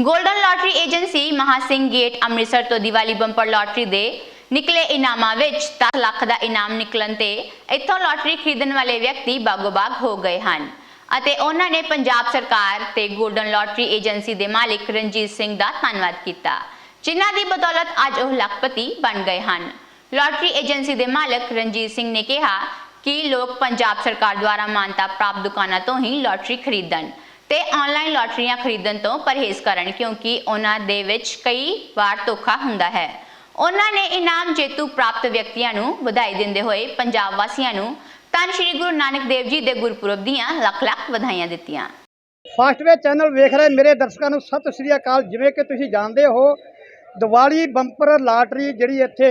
Golden lottery agency Mahasingh gate Amritsar ਤੋਂ Diwali bumper lottery ਦੇ ਨਿਕਲੇ ਇਨਾਮਾਂ ਵਿੱਚ 10 ਲੱਖ ਦਾ ਇਨਾਮ ਨਿਕਲਣ ਤੇ ਇੱਥੋਂ ਲਾਟਰੀ ਖਰੀਦਣ ਵਾਲੇ ਵਿਅਕਤੀ ਬਾਗੋ-ਬਾਗ ਹੋ ਗਏ ਹਨ। ਅਤੇ ਉਹਨਾਂ ਨੇ ਪੰਜਾਬ ਸਰਕਾਰ ਤੇ ਗੋਲਡਨ ਲਾਟਰੀ ਏਜੰਸੀ ਦੇ ਮਾਲਿਕ ਰਣਜੀਤ ਸਿੰਘ ਦਾ ਧੰਨਵਾਦ ਕੀਤਾ, ਜਿਨ੍ਹਾਂ ਦੀ ਬਦੌਲਤ ਅੱਜ ਉਹ ਲੱਖਪਤੀ ਬਣ ਗਏ ਹਨ। ਲਾਟਰੀ ਏਜੰਸੀ ਦੇ ਮਾਲਕ ਰਣਜੀਤ ਸਿੰਘ ਨੇ ਕਿਹਾ ਕਿ ਲੋਕ ਪੰਜਾਬ ਸਰਕਾਰ ਦੁਆਰਾ ਮਾਨਤਾ ਪ੍ਰਾਪਤ ਦੁਕਾਨਾਂ ਤੋਂ ਹੀ ਲਾਟਰੀ ਖਰੀਦਣ ਤੇ ਆਨਲਾਈਨ ਲਾਟਰੀਆਂ ਖਰੀਦਣ ਤੋਂ ਪਰਹੇਜ਼ ਕਰਨ, ਕਿਉਂਕਿ ਉਹਨਾਂ ਦੇ ਵਿੱਚ ਕਈ ਵਾਰ ਧੋਖਾ ਹੁੰਦਾ ਹੈ। ਉਹਨਾਂ ਨੇ ਇਨਾਮ ਜੇਤੂ ਪ੍ਰਾਪਤ ਵਿਅਕਤੀਆਂ ਨੂੰ ਵਧਾਈ ਦਿੰਦੇ ਹੋਏ ਪੰਜਾਬ ਵਾਸੀਆਂ ਨੂੰ ਧੰਨ ਸ਼੍ਰੀ ਗੁਰੂ ਨਾਨਕ ਦੇਵ ਜੀ ਦੇ ਗੁਰਪੁਰਬ ਦੀਆਂ ਲੱਖ ਲੱਖ ਵਧਾਈਆਂ ਦਿੱਤੀਆਂ। ਫਾਸਟਵੇ ਚੈਨਲ ਵੇਖ ਰਹੇ ਮੇਰੇ ਦਰਸ਼ਕਾਂ ਨੂੰ, ਸਤਿ ਸ੍ਰੀ ਅਕਾਲ। ਜਿਵੇਂ ਕਿ ਤੁਸੀਂ ਜਾਣਦੇ ਹੋ, ਦੀਵਾਲੀ ਬੰਪਰ ਲਾਟਰੀ ਜਿਹੜੀ ਇੱਥੇ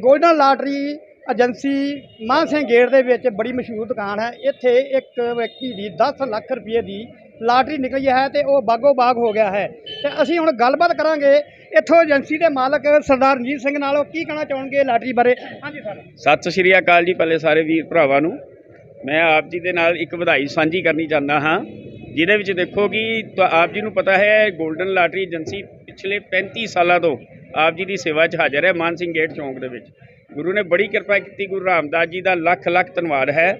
golden lottery agency Maan Singh gate ਦੇ ਵਿੱਚ ਬੜੀ ਮਸ਼ਹੂਰ ਦੁਕਾਨ ਹੈ। ਇੱਥੇ ਇੱਕ ਵਿਅਕਤੀ ਦੀ 10 ਲੱਖ ਰੁਪਏ ਦੀ ਲਾਟਰੀ ਨਿਕਲੀ ਹੈ ਤੇ ਉਹ ਬਾਗੋ ਬਾਗ ਹੋ ਗਿਆ ਹੈ। ਤੇ ਅਸੀਂ ਹੁਣ ਗੱਲਬਾਤ ਕਰਾਂਗੇ ਇੱਥੋਂ ਏਜੰਸੀ ਦੇ ਮਾਲਕ ਸਰਦਾਰ ਰਣਜੀਤ ਸਿੰਘ ਨਾਲ। ਉਹ ਕੀ ਕਹਿਣਾ ਚਾਹਣਗੇ ਲਾਟਰੀ ਬਾਰੇ? ਹਾਂਜੀ ਸਰ। ਸਤਿ ਸ਼੍ਰੀ ਅਕਾਲ ਜੀ ਪਹਿਲੇ ਸਾਰੇ ਵੀਰ ਭਰਾਵਾਂ ਨੂੰ। ਮੈਂ ਆਪ ਜੀ ਦੇ ਨਾਲ ਇੱਕ ਵਧਾਈ ਸਾਂਝੀ ਕਰਨੀ ਚਾਹੁੰਦਾ ਹਾਂ, ਜਿਹਦੇ ਵਿੱਚ ਦੇਖੋ ਕਿ ਤੁ- ਆਪ ਜੀ ਨੂੰ ਪਤਾ ਹੈ, ਗੋਲਡਨ ਲਾਟਰੀ ਏਜੰਸੀ ਪਿਛਲੇ 35 ਸਾਲਾਂ ਤੋਂ ਆਪ ਜੀ ਦੀ ਸੇਵਾ 'ਚ ਹਾਜ਼ਰ ਹੈ ਮਾਨ ਸਿੰਘ ਗੇਟ ਚੌਂਕ ਦੇ ਵਿੱਚ। ਗੁਰੂ ਨੇ ਬੜੀ ਕਿਰਪਾ ਕੀਤੀ, ਗੁਰੂ ਰਾਮਦਾਸ ਜੀ ਦਾ ਲੱਖ ਲੱਖ ਧੰਨਵਾਦ ਹੈ।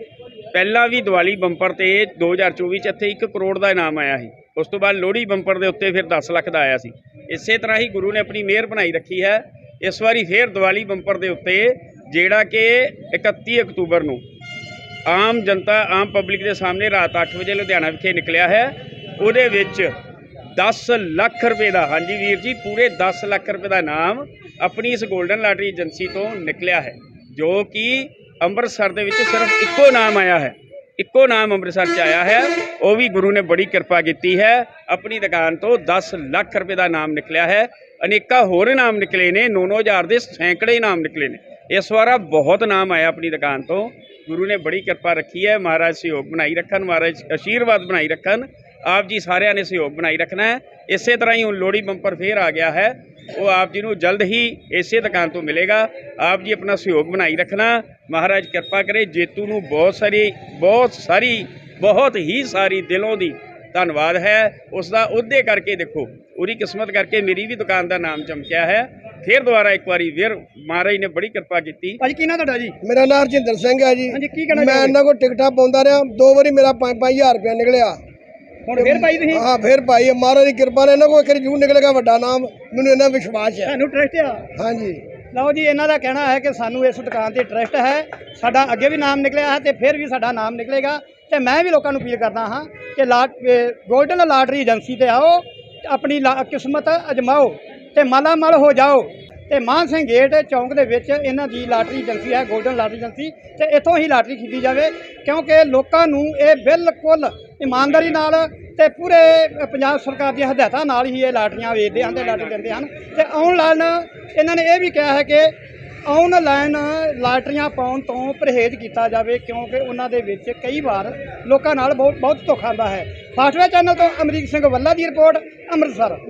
ਪਹਿਲਾਂ ਵੀ ਦੀਵਾਲੀ ਬੰਪਰ ਤੇ 2024 ਚ ਇੱਥੇ 1 ਕਰੋੜ ਦਾ ਇਨਾਮ ਆਇਆ ਸੀ। ਉਸ ਤੋਂ ਬਾਅਦ ਲੋਹੜੀ ਬੰਪਰ ਦੇ ਉੱਤੇ ਫਿਰ 10 ਲੱਖ ਦਾ ਆਇਆ ਸੀ। ਇਸੇ ਤਰ੍ਹਾਂ ਹੀ ਗੁਰੂ ਨੇ ਆਪਣੀ ਮਿਹਰ ਬਣਾਈ ਰੱਖੀ ਹੈ। ਇਸ ਵਾਰੀ ਫਿਰ ਦੀਵਾਲੀ ਬੰਪਰ ਦੇ ਉੱਤੇ, ਜਿਹੜਾ ਕਿ 31 ਅਕਤੂਬਰ ਨੂੰ ਆਮ ਜਨਤਾ, ਆਮ ਪਬਲਿਕ ਦੇ ਸਾਹਮਣੇ ਰਾਤ 8 ਵਜੇ ਲੁਧਿਆਣਾ ਵਿਖੇ ਨਿਕਲਿਆ ਹੈ। ਉਹਦੇ ਵਿੱਚ 10 ਲੱਖ ਰੁਪਏ ਦਾ, ਹਾਂਜੀ ਵੀਰ ਜੀ, ਪੂਰੇ 10 ਲੱਖ ਰੁਪਏ ਦਾ ਇਨਾਮ ਆਪਣੀ ਇਸ 골ਡਨ ਲਾਟਰੀ ਏਜੰਸੀ ਤੋਂ ਨਿਕਲਿਆ ਹੈ, ਜੋ ਕਿ ਅੰਮ੍ਰਿਤਸਰ ਦੇ ਵਿੱਚ ਸਿਰਫ ਇੱਕੋ ਨਾਮ ਆਇਆ ਹੈ, ਇੱਕੋ ਨਾਮ ਅੰਮ੍ਰਿਤਸਰ 'ਚ ਆਇਆ ਹੈ, ਉਹ ਵੀ ਗੁਰੂ ਨੇ ਬੜੀ ਕਿਰਪਾ ਕੀਤੀ ਹੈ, ਆਪਣੀ ਦੁਕਾਨ ਤੋਂ 10 ਲੱਖ ਰੁਪਏ ਦਾ ਨਾਮ ਨਿਕਲਿਆ ਹੈ, ਅਨੇਕਾਂ ਹੋਰ ਇਨਾਮ ਨਿਕਲੇ ਨੇ 9-9000 ਦੇ ਸੈਂਕੜੇ ਇਨਾਮ ਨਿਕਲੇ ਨੇ, ਇਸ ਵਾਰਾ ਬਹੁਤ ਨਾਮ ਆਇਆ ਆਪਣੀ ਦੁਕਾਨ ਤੋਂ, ਗੁਰੂ ਨੇ ਬੜੀ ਕਿਰਪਾ ਰੱਖੀ ਹੈ, ਮਹਾਰਾਜ ਸਹਿਯੋਗ ਬਣਾਈ ਰੱਖਣ, ਮਹਾਰਾਜ ਆਸ਼ੀਰਵਾਦ ਬਣਾਈ ਰੱਖਣ, ਆਪ ਜੀ ਸਾਰਿਆਂ ਨੇ ਸਹਿਯੋਗ ਬਣਾਈ ਰੱਖਣਾ ਹੈ, ਇਸੇ ਤਰ੍ਹਾਂ ਹੀ ਹੁਣ ਲੋਹੜੀ ਬੰਪਰ ਫੇਰ ਆ ਗਿਆ ਹੈ ਉਹ ਆਪ ਜੀ ਨੂੰ ਜਲਦ ਹੀ ਇਸੇ ਦੁਕਾਨ ਤੋਂ ਮਿਲੇਗਾ। ਆਪ ਜੀ ਆਪਣਾ ਸਹਿਯੋਗ ਬਣਾਈ ਰੱਖਣਾ। ਮਹਾਰਾਜ ਕਿਰਪਾ ਕਰੇ ਜੇਤੂ ਨੂੰ ਬਹੁਤ ਸਾਰੀ ਬਹੁਤ ਸਾਰੀ ਬਹੁਤ ਹੀ ਸਾਰੀ ਦਿਲੋਂ ਦੀ ਧੰਨਵਾਦ ਹੈ। ਉਸ ਦਾ ਉਹਦੇ ਕਰਕੇ ਦੇਖੋ ਉਹਦੀ ਕਿਸਮਤ ਕਰਕੇ ਮੇਰੀ ਵੀ ਦੁਕਾਨ ਦਾ ਨਾਮ ਚਮਕਿਆ ਹੈ। ਫਿਰ ਦੁਬਾਰਾ ਇੱਕ ਵਾਰੀ ਫਿਰ ਮਹਾਰਾਜ ਨੇ ਬੜੀ ਕਿਰਪਾ ਕੀਤੀ। ਭਾਜੀ ਕੀ ਨਾਂ ਤੁਹਾਡਾ ਜੀ? ਮੇਰਾ ਨਾਮ ਰਜਿੰਦਰ ਸਿੰਘ ਹੈ ਜੀ। ਹਾਂਜੀ, ਕੀ ਕਹਿਣਾ ਮੈਂ? ਇਹਨਾਂ ਕੋਲ ਟਿਕਟਾਂ ਪਾਉਂਦਾ ਰਿਹਾ। ਦੋ ਵਾਰੀ ਮੇਰਾ 5-5000 ਰੁਪਇਆ ਨਿਕਲਿਆ। ਹੁਣ ਫੇਰ ਭਾਈ ਤੁਸੀਂ? ਹਾਂ ਫਿਰ ਭਾਈ ਮਹਾਰਾਜ ਦੀ ਕਿਰਪਾ ਨਾਲ ਇਹਨਾਂ ਕੋਲ ਇੱਕ ਜੂ ਨਿਕਲੇਗਾ ਵੱਡਾ ਨਾਮ। ਮੈਨੂੰ ਇਹਨਾਂ ਵਿਸ਼ਵਾਸ ਹੈ। ਤੁਹਾਨੂੰ ਟਰਸਟ ਆ? ਹਾਂਜੀ। ਲਓ ਜੀ ਇਹਨਾਂ ਦਾ ਕਹਿਣਾ ਹੈ ਕਿ ਸਾਨੂੰ ਇਸ ਦੁਕਾਨ ਤੇ ਟਰਸਟ ਹੈ। ਸਾਡਾ ਅੱਗੇ ਵੀ ਨਾਮ ਨਿਕਲਿਆ ਹੈ ਤੇ ਫਿਰ ਵੀ ਸਾਡਾ ਨਾਮ ਨਿਕਲੇਗਾ। ਤੇ ਮੈਂ ਵੀ ਲੋਕਾਂ ਨੂੰ ਅਪੀਲ ਕਰਦਾ ਹਾਂ ਕਿ ਲਾਟ ਗੋਲਡਨ ਲਾਟਰੀ ਏਜੰਸੀ ਤੇ ਆਓ ਆਪਣੀ ਲਾ- ਕਿਸਮਤ ਅਜਮਾਓ ਤੇ ਮਾਲਾ ਮਾਲ ਹੋ ਜਾਓ। ਤੇ ਮਾਨ ਸਿੰਘ ਗੇਟ ਚੌਂਕ ਦੇ ਵਿੱਚ ਇਹਨਾਂ ਦੀ ਲਾਟਰੀ ਏਜੰਸੀ ਹੈ, ਗੋਲਡਨ ਲਾਟਰੀ ਏਜੰਸੀ, ਤੇ ਇੱਥੋਂ ਹੀ ਲਾਟਰੀ ਖਰੀਦੀ ਜਾਵੇ, ਕਿਉਂਕਿ ਲੋਕਾਂ ਨੂੰ ਇਹ ਬਿਲਕੁਲ ਇਮਾਨਦਾਰੀ ਨਾਲ ਤੇ ਪੂਰੇ ਪੰਜਾਬ ਸਰਕਾਰ ਦੀਆਂ ਹਦਾਇਤਾਂ ਨਾਲ ਹੀ ਇਹ ਲਾਟਰੀਆਂ ਵੇਚਦੇ ਹਨ ਤੇ ਲਾਟਰੀ ਦਿੰਦੇ ਹਨ। ਤੇ ਆਨਲਾਈਨ ਇਹਨਾਂ ਨੇ ਇਹ ਵੀ ਕਿਹਾ ਹੈ ਕਿ ਆਨਲਾਈਨ ਲਾਟਰੀਆਂ ਪਾਉਣ ਤੋਂ ਪਰਹੇਜ਼ ਕੀਤਾ ਜਾਵੇ, ਕਿਉਂਕਿ ਉਹਨਾਂ ਦੇ ਵਿੱਚ ਕਈ ਵਾਰ ਲੋਕਾਂ ਨਾਲ ਬਹੁਤ ਬਹੁਤ ਧੋਖਾ ਹੁੰਦਾ ਹੈ। ਫਾਸਟਵੇ ਚੈਨਲ ਤੋਂ ਅਮਰੀਕ ਸਿੰਘ ਵੱਲਾ ਦੀ ਰਿਪੋਰਟ, ਅੰਮ੍ਰਿਤਸਰ।